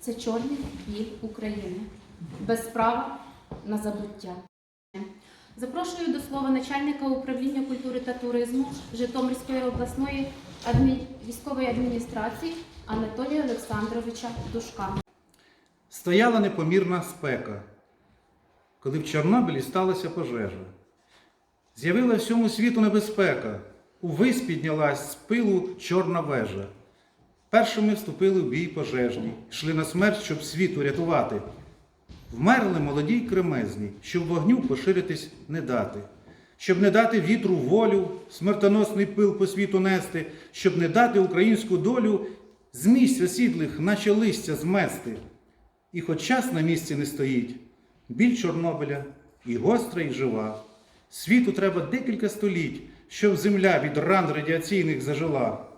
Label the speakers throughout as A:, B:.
A: це чорний біль України, без права на забуття. Запрошую до слова начальника управління культури та туризму Житомирської обласної адмі- військової адміністрації Анатолія Олександровича Душка.
B: Стояла непомірна спека, коли в Чорнобилі сталася пожежа. З'явила всьому світу небезпека. Увесь піднялась з пилу чорна вежа. Першими вступили в бій пожежні, йшли на смерть, щоб світ урятувати. Вмерли молоді й кремезні, щоб вогню поширитись не дати, щоб не дати вітру волю, смертоносний пил по світу нести, щоб не дати українську долю з місць осідлих, наче листя змести. І хоч час на місці не стоїть, біль Чорнобиля і гостра, і жива. Світу треба декілька століть, щоб земля від ран радіаційних зажила.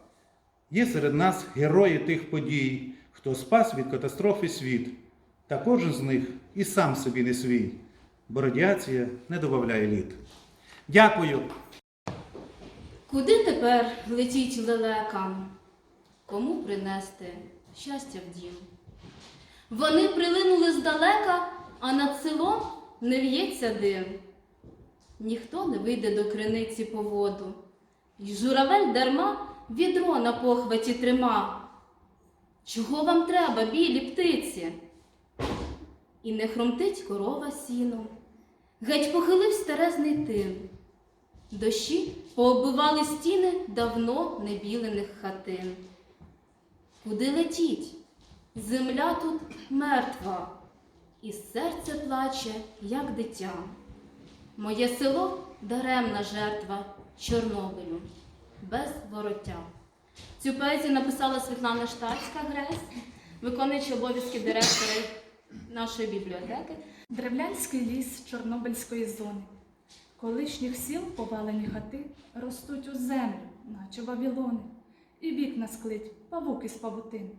B: Є серед нас герої тих подій, хто спас від катастрофи світ, та кожен з них і сам собі не свій, бо радіація не додає літ. Дякую.
C: Куди тепер летіть лелекам? Кому принести щастя в дім? Вони прилинули здалека, а над селом не в'ється дим. Ніхто не вийде до криниці по воду, й журавель дарма відро на похваті трима. Чого вам треба, білі птиці? І не хромтить корова сіном, геть похилив старезний тин. Дощі пооббивали стіни давно небілених хатин. Куди летіть? Земля тут мертва, і серце плаче, як дитя. Моє село даремна жертва Чорнобилю, без вороття. Цю поезію написала Світлана Штатська Гресь, виконуючи обов'язки директора нашої бібліотеки.
D: Древлянський ліс Чорнобильської зони. Колишніх сіл повалені хати ростуть у землю, наче вавілони, і вікна склить павук із павутин.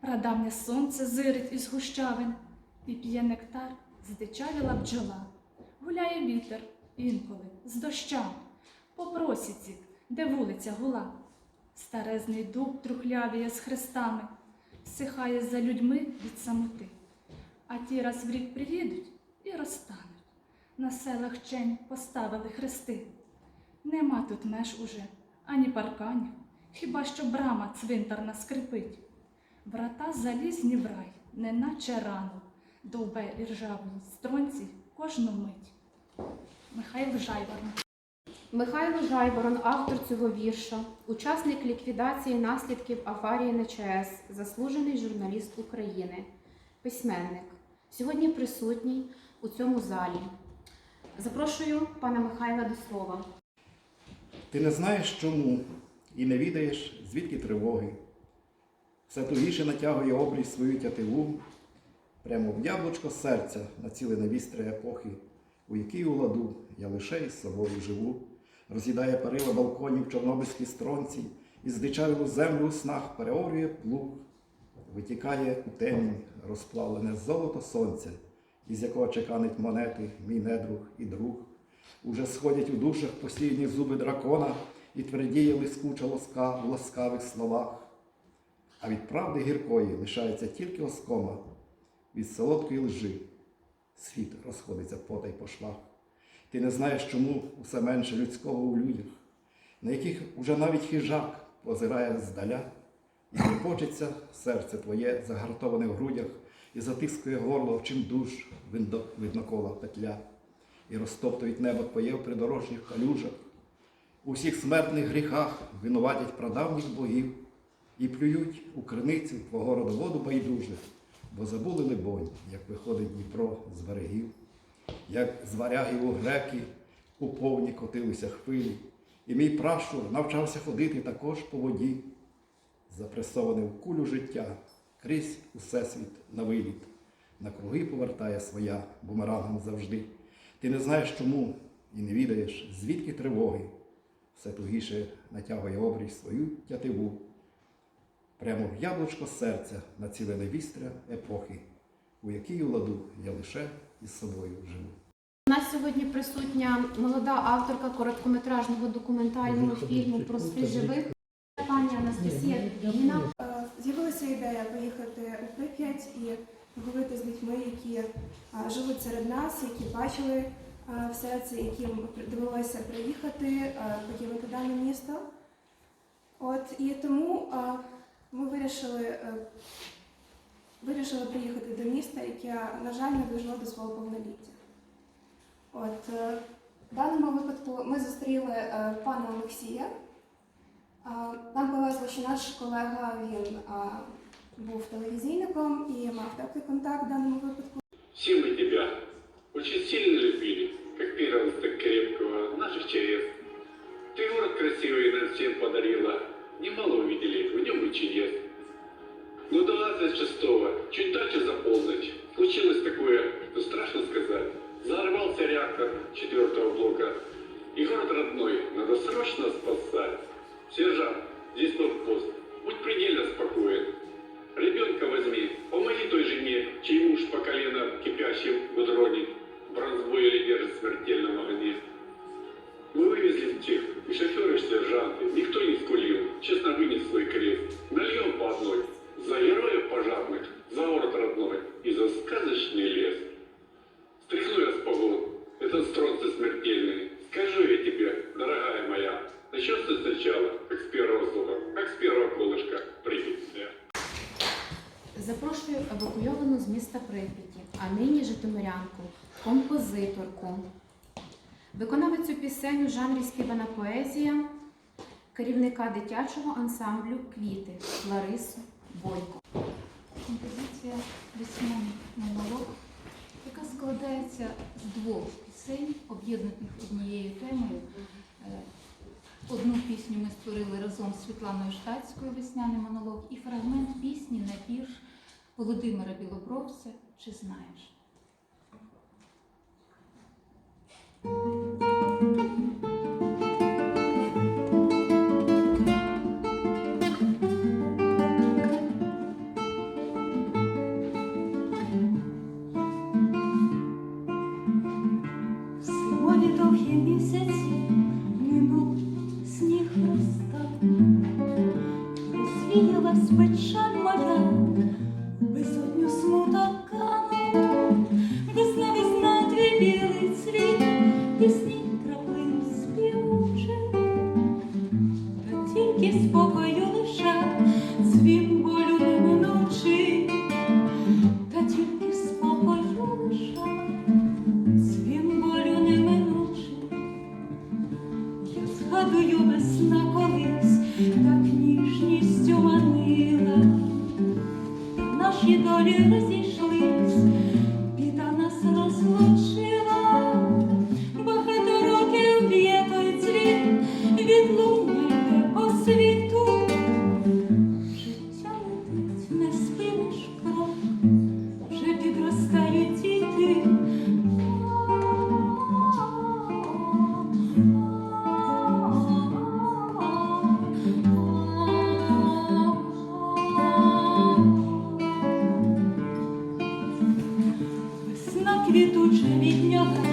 D: Прадавнє сонце зирить із гущавин, і п'є нектар здичавіла бджола. Гуляє вітер інколи з дощами, по просіці, де вулиця гула. Старезний дуб трухлявіє з хрестами, всихає за людьми від самоти. А ті раз в рік приїдуть і розтануть. На селах чень поставили хрести. Нема тут меж уже, ані парканів, хіба що брама цвинтарна скрипить. Врата залізні в рай, неначе рано, довбе і ржавої стронці кожну мить. Михайло Жайворон.
A: Михайло Жайворон, автор цього вірша, учасник ліквідації наслідків аварії на ЧАЕС, заслужений журналіст України, письменник. Сьогодні присутній у цьому залі. Запрошую пана Михайла до слова.
E: Ти не знаєш чому і не відаєш, звідки тривоги. Все тугіше натягує обрій свою тятиву, прямо в яблучко серця націлене вістри епохи, у якій у ладу я лише із собою живу, роз'їдає перила балконів чорнобильські стронці, і здичавілу землю у снах переорює плуг, витікає у темінь розплавлене золото сонця, із якого чеканить монети мій недруг і друг. Уже сходять у душах постійні зуби дракона і твердіє лискуча лоска в ласкавих словах. А від правди гіркої лишається тільки оскома, від солодкої лжи світ розходиться потай по швах. Ти не знаєш, чому усе менше людського у людях, на яких уже навіть хижак позирає здаля, і трепочеться серце твоє, загартоване в грудях, і затискує горло, чим душ виднокола петля. І розтоптують небо твоє в придорожніх калюжах. У всіх смертних гріхах винуватять прадавніх богів і плюють у криницю твого родоводу байдужих, бо забули, либонь, як виходить Дніпро з берегів, як з у греки у повні котилися хвилі, і мій пращур навчався ходити також по воді, запресований в кулю життя, крізь усесвіт на виліт, на круги повертає своя бумерангом завжди. Ти не знаєш чому і не відаєш, звідки тривоги. Все тугіше натягує обрій свою тятиву. Прямо в яблучко серця націлене вістря епохи, у якій у ладу я лише із собою живу.
A: У нас сьогодні присутня молода авторка короткометражного документального фільму про свіжевих пані Анастасія Дубіна.
F: Е, З'явилася ідея поїхати у Прип'ять і поговорити з людьми, які живуть серед нас, які бачили все це, яким довелося приїхати, покинути дане місто. От і тому ми вирішили, е, вирішили приїхати до міста, яке, на жаль, не дожило до свого повноліття. От е, в даному випадку ми зустріли е, пана Олексія. А, Нам повезло, що наш колега він а, був телевізійником і мав теплий контакт в даному випадку.
G: Все мы тебя очень сильно любили, как первенство крепкого наших ЧС. Ты город красивый нам всем подарила, немало увидели в нем и чудес. Но 26-го, чуть дальше за полночь, случилось такое, что страшно сказать. Взорвался реактор четвертого блока, и город родной надо срочно спасать. Сержант, здесь пост, будь предельно спокоен. Ребенка возьми, помоги той жене, чей муж по колено кипящим в дроне, в разбойле держит в
A: композиторку, виконавицю пісень у жанрі співана поезія, керівника дитячого ансамблю Квіти Ларису Бойко.
H: Композиція весняний монолог, яка складається з двох пісень, об'єднаних однією темою. Е, Одну пісню ми створили разом з Світланою Штацькою весняний монолог і фрагмент пісні на вірш Володимира Білобровця Чи знаєш? Розійшли квітучим відняком.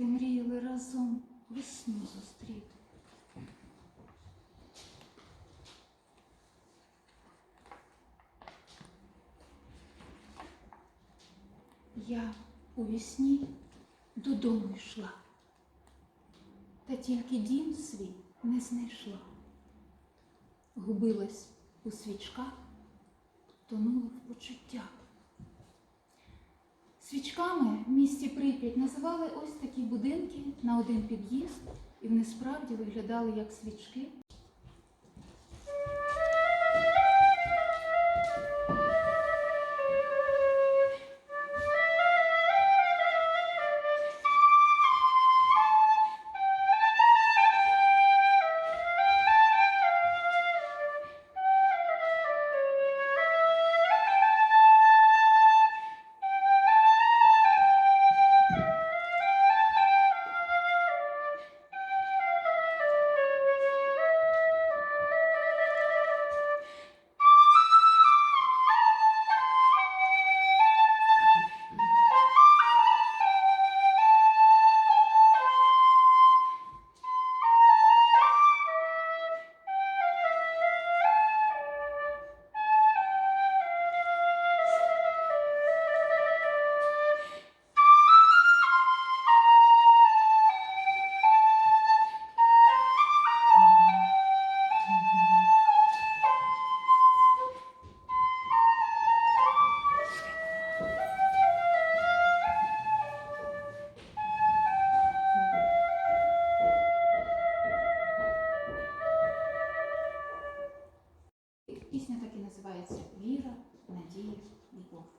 H: Де мріяли разом весну зустріти. Я у вісні додому йшла, та тільки дім свій не знайшла. Губилась у свічках, тонула в почуттях. Свічками в місті Прип'ять називали ось такі будинки на один під'їзд, і вони справді виглядали як свічки.
I: comigo.